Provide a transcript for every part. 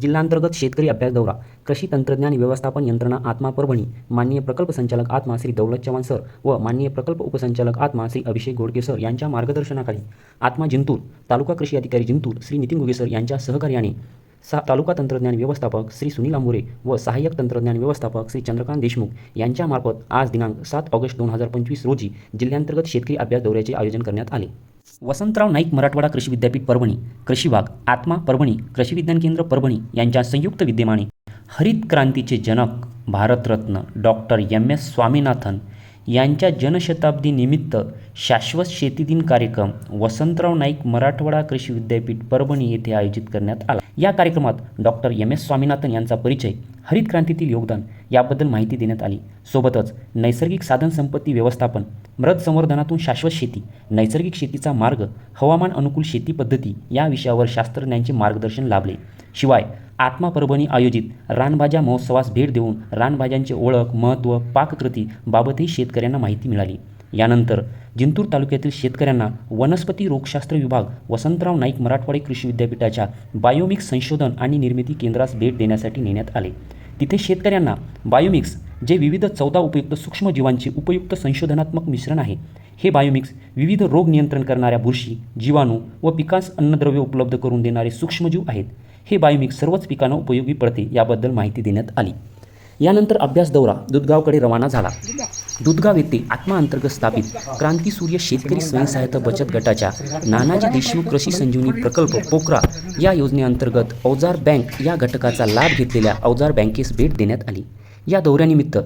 जिल्हांतर्गत शेतकरी अभ्यास दौरा कृषी तंत्रज्ञान व्यवस्थापन यंत्रणा आत्मा परभणी माननीय प्रकल्प संचालक आत्मा श्री दौलत चव्हाण सर व माननीय प्रकल्प उपसंचालक आत्मा श्री अभिषेक गोडके सर यांच्या मार्गदर्शनाखाली आत्मा जिंतूर तालुका कृषी अधिकारी जिंतूर श्री नितीन गुगे सर यांच्या सहकार्याने सा तालुका तंत्रज्ञान व्यवस्थापक श्री सुनील आंबोरे व सहाय्यक तंत्रज्ञान व्यवस्थापक श्री चंद्रकांत देशमुख यांच्यामार्फत आज दिनांक सात ऑगस्ट दोन हजार पंचवीस रोजी जिल्ह्यांतर्गत शेतकरी अभ्यास दौऱ्याचे आयोजन करण्यात आले. वसंतराव नाईक मराठवाडा कृषी विद्यापीठ परभणी कृषी भाग आत्मा परभणी कृषी विज्ञान केंद्र परभणी यांच्या संयुक्त विद्यमाने हरित क्रांतीचे जनक Bharat Ratna doctor M. S. Swaminathan यांच्या जनशताब्दी निमित्त शाश्वत शेती दिन कार्यक्रम वसंतराव नाईक मराठवाडा कृषी विद्यापीठ परभणी येथे आयोजित करण्यात आला. या कार्यक्रमात डॉक्टर एम. एस. स्वामीनाथन यांचा परिचय हरित क्रांतीतील योगदान याबद्दल माहिती देण्यात आली. सोबतच नैसर्गिक साधनसंपत्ती व्यवस्थापन मृद संवर्धनातून शाश्वत शेती नैसर्गिक शेतीचा मार्ग हवामान अनुकूल शेती पद्धती या विषयावर शास्त्रज्ञांचे मार्गदर्शन लाभले. शिवाय आत्मा परभणी आयोजित रानभाज्या महोत्सवास भेट देऊन रानभाज्यांचे ओळख महत्त्व पाककृती बाबतही शेतकऱ्यांना माहिती मिळाली. यानंतर जिंतूर तालुक्यातील शेतकऱ्यांना वनस्पती रोगशास्त्र विभाग वसंतराव नाईक मराठवाडे कृषी विद्यापीठाच्या बायोमिक्स संशोधन आणि निर्मिती केंद्रास भेट देण्यासाठी नेण्यात आले. तिथे शेतकऱ्यांना बायोमिक्स जे विविध चौदा उपयुक्त सूक्ष्मजीवांचे उपयुक्त संशोधनात्मक मिश्रण आहे हे बायोमिक्स विविध रोग नियंत्रण करणाऱ्या बुरशी जीवाणू व पिकास अन्नद्रव्य उपलब्ध करून देणारे सूक्ष्मजीव आहेत. हे बायोमिक्स सर्वच पिकांना उपयोगी पडते याबद्दल माहिती देण्यात आली. यानंतर अभ्यास दौरा दुधगावकडे रवाना झाला. दुधगाव येथे आत्मा अंतर्गत स्थापित क्रांती सूर्य शेतकरी स्वयंसहायता बचत गटाच्या नानाजी देशमुख कृषी संजीवनी प्रकल्प पोकरा या योजनेअंतर्गत अवजार बँक या घटकाचा लाभ घेतलेल्या अवजार बँकेस भेट देण्यात आली. या दौऱ्यानिमित्त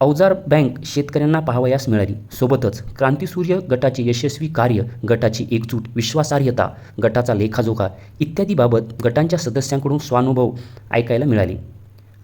अवजार बँक शेतकऱ्यांना पाहावयास मिळाली. सोबतच क्रांतीसूर्य गटाचे यशस्वी कार्य गटाची एकजूट विश्वासार्हता गटाचा लेखाजोखा इत्यादीबाबत गटांच्या सदस्यांकडून स्वानुभव ऐकायला मिळाले.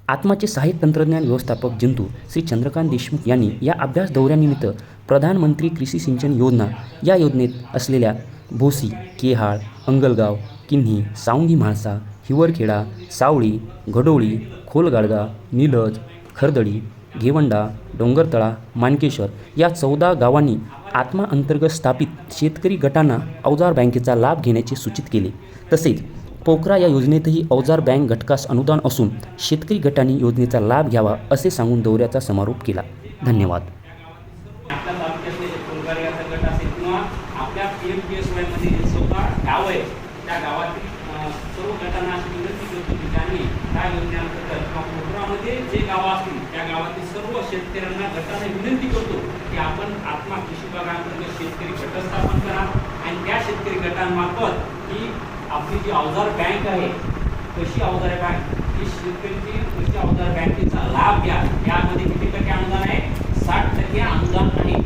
आत्माचे सहाय्यक तंत्रज्ञान व्यवस्थापक जिंतू श्री चंद्रकांत देशमुख यांनी या अभ्यास दौऱ्यानिमित्त प्रधानमंत्री कृषी सिंचन योजना या योजनेत असलेल्या भोसी केहाळ अंगलगाव किन्ही सावंगी म्हाळसा हिवरखेडा सावळी घडोळी खोलगाडगा निलज खरदडी घेवंडा डोंगरतळा मानकेश्वर या चौदा गावांनी आत्मा अंतर्गत स्थापित शेतकरी गटांना अवजार बँकेचा लाभ घेण्याचे सूचित केले. तसेच पोखरा या योजनेतही अवजार बँक घटकास अनुदान असून शेतकरी गटांनी योजनेचा लाभ घ्यावा असे सांगून दौऱ्याचा समारोप केला. धन्यवाद. शेतकऱ्यांना गटाने विनंती करतो की आपण आत्मा कृषी शेतकरी गट स्थापन करा आणि त्या शेतकरी गटांमार्फत ही आपली जी अवजार बँक आहे कशी अवजार बँक ही शेतकऱ्यांची कृषी अवजार बँकेचा लाभ घ्या यामध्ये किती टक्के अनुदान आहे? साठ टक्के अनुदान आहे.